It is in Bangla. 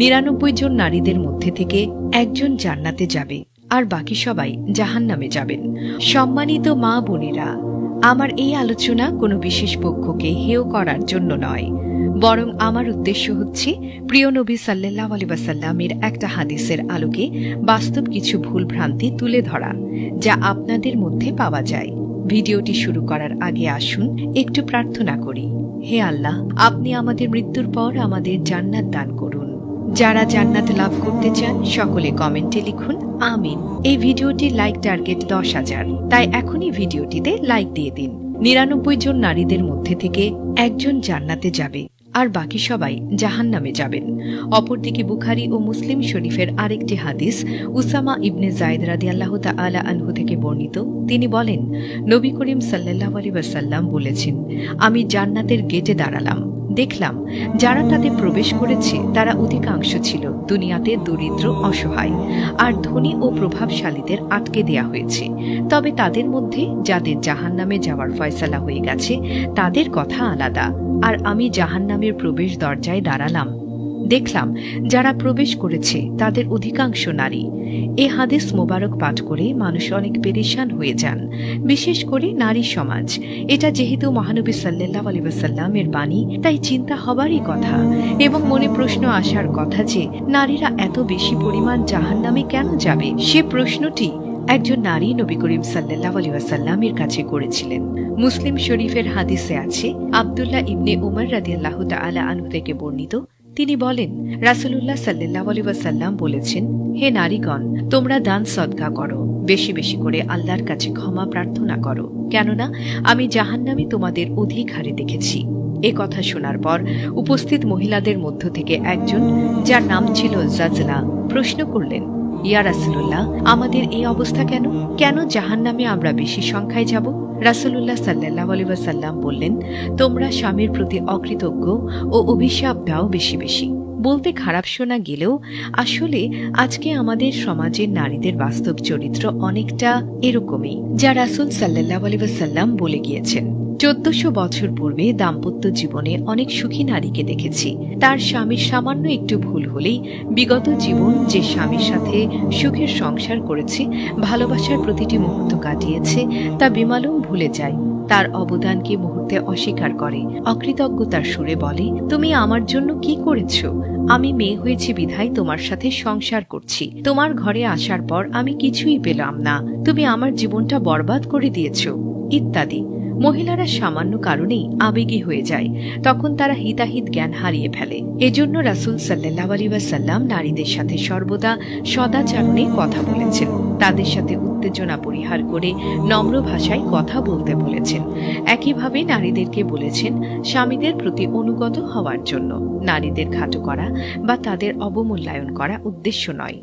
নিরানব্বই জন নারীদের মধ্যে থেকে একজন জান্নাতে যাবে, আর বাকি সবাই জাহান্নামে যাবেন। সম্মানিত মা বোনেরা, আমার এই আলোচনা কোনো বিশেষ পক্ষকে হেয় করার জন্য নয়, বরং আমার উদ্দেশ্য হচ্ছে প্রিয় নবী সাল্লাহ আলিবাসাল্লামের একটা হাদিসের আলোকে বাস্তব কিছু ভুল ভ্রান্তি তুলে ধরা, যা আপনাদের মধ্যে পাওয়া যায়। ভিডিওটি শুরু করার আগে আসুন একটু প্রার্থনা করি। হে আল্লাহ, আপনি আমাদের মৃত্যুর পর আমাদের জান্নাত দান করুন। যারা জান্নাত লাভ করতে চান, সকলে কমেন্টে লিখুন, আমিন। এই ভিডিওটি লাইক টার্গেট দশ হাজার। তাই এখনই ভিডিওটিতে লাইক দিয়ে দিন। নিরানব্বই জন নারীদের মধ্যে থেকে একজন জান্নাতে যাবে, আর বাকি সবাই জাহান্নামে যাবেন। অপরদিকে বুখারি ও মুসলিম শরীফের আরেকটি হাদিস উসামা ইবনে জায়দ রাদিয়াল্লাহু তাআলা আনহু থেকে বর্ণিত। তিনি বলেন, নবী করিম সাল্লাল্লাহু আলাইহি ওয়াসাল্লাম বলেছেন, আমি জান্নাতের গেটে দাঁড়ালাম দেখলাম, যারা তাতে প্রবেশ করেছে, তারা অধিকাংশ ছিল দুনিয়াতে দরিদ্র, অসহায়। আর ধনী ও প্রভাবশালীদের আটকে দেয়া হয়েছে। তবে তাদের মধ্যে যাদের জাহান নামে যাওয়ার ফয়সালা হয়ে গেছে, তাদের কথা আলাদা। আর আমি জাহান নামের প্রবেশ দরজায় দাঁড়ালাম। দেখলাম, যারা প্রবেশ করেছে, তাদের অধিকাংশ নারী। এ হাদিস মোবারক পাঠ করে মানুষ অনেক পেরেশান হয়ে যান, বিশেষ করে নারী সমাজ। এটা যেহেতু মহানবী সাল্লাহ আলিবাসাল্লামের বাণী, তাই চিন্তা হবারই কথা। এবং মনে প্রশ্ন আসার কথা যে, নারীরা এত বেশি পরিমাণ জাহান নামে কেন যাবে? সে প্রশ্নটি একজন নারী নবী করিম সাল্লাহ আলিবাসাল্লামের কাছে করেছিলেন। মুসলিম শরীফের হাদিসে আছে, আবদুল্লাহ ইবনে উমর রাদিয়াল্লাহ তাআলা আনহু থেকে বর্ণিত তিনি বলেন রাসুল্লাহ সাল্লাহ বলেছেন, হে নারীগণ, তোমরা দান সদকা করো, বেশি বেশি করে আল্লাহর কাছে ক্ষমা প্রার্থনা করো। কেননা, আমি জাহান্নামে তোমাদের অধিক হারে দেখেছি। এ কথা শোনার পর উপস্থিত মহিলাদের মধ্য থেকে একজন, যার নাম ছিল জাজলা, প্রশ্ন করলেন ইয়া রাসূলুল্লাহ, আমাদের এই অবস্থা কেন? কেন জাহান্নামে আমরা বেশি সংখ্যায় যাব? রাসূলুল্লাহ সাল্লাহ আলী ওয়াসাল্লাম বললেন, তোমরা স্বামীর প্রতি অকৃতজ্ঞ ও অভিশাপ দাও বেশি বেশি। বলতে খারাপ শোনা গেলেও, আসলে আজকে আমাদের সমাজের নারীদের বাস্তব চরিত্র অনেকটা এরকমই, যা রাসুল সাল্লাহ আলিবাসাল্লাম বলে গিয়েছেন। চোদ্দশো বছর পূর্বে দাম্পত্য জীবনে অনেক সুখী নারীকে দেখেছি। তার স্বামীর সামান্য একটু ভুল হলেই বিগত জীবন যে স্বামীর সাথে সুখের সংসার করেছে, ভালোবাসার প্রতিটি মুহূর্ত কাটিয়েছে, তা বিমালুম ভুলে যায়। তার অবদানকে মুহূর্তে অস্বীকার করে। অকৃতজ্ঞতার সুরে বলে, তুমি আমার জন্য কি করেছ? আমি মেয়ে হয়েছি বিধায় তোমার সাথে সংসার করছি। তোমার ঘরে আসার পর আমি কিছুই পেলাম না। তুমি আমার জীবনটা বরবাদ করে দিয়েছ। ইত্যাদি। মহিলারা সামান্য কারণেই আবেগী হয়ে যায়। তখন তারা হিতাহিত জ্ঞান হারিয়ে ফেলে। এজন্য রাসুল সাল্লাহ আলী ওয়াসাল্লাম নারীদের সাথে সর্বদা সদাচরণে কথা বলেছেন। তাদের সাথে উত্তেজনা পরিহার করে নম্র ভাষায় কথা বলতে বলেছেন। একইভাবে নারীদেরকে বলেছেন স্বামীদের প্রতি অনুগত হওয়ার জন্য। নারীদের খাটো করা বা তাদের অবমূল্যায়ন করা উদ্দেশ্য নয়।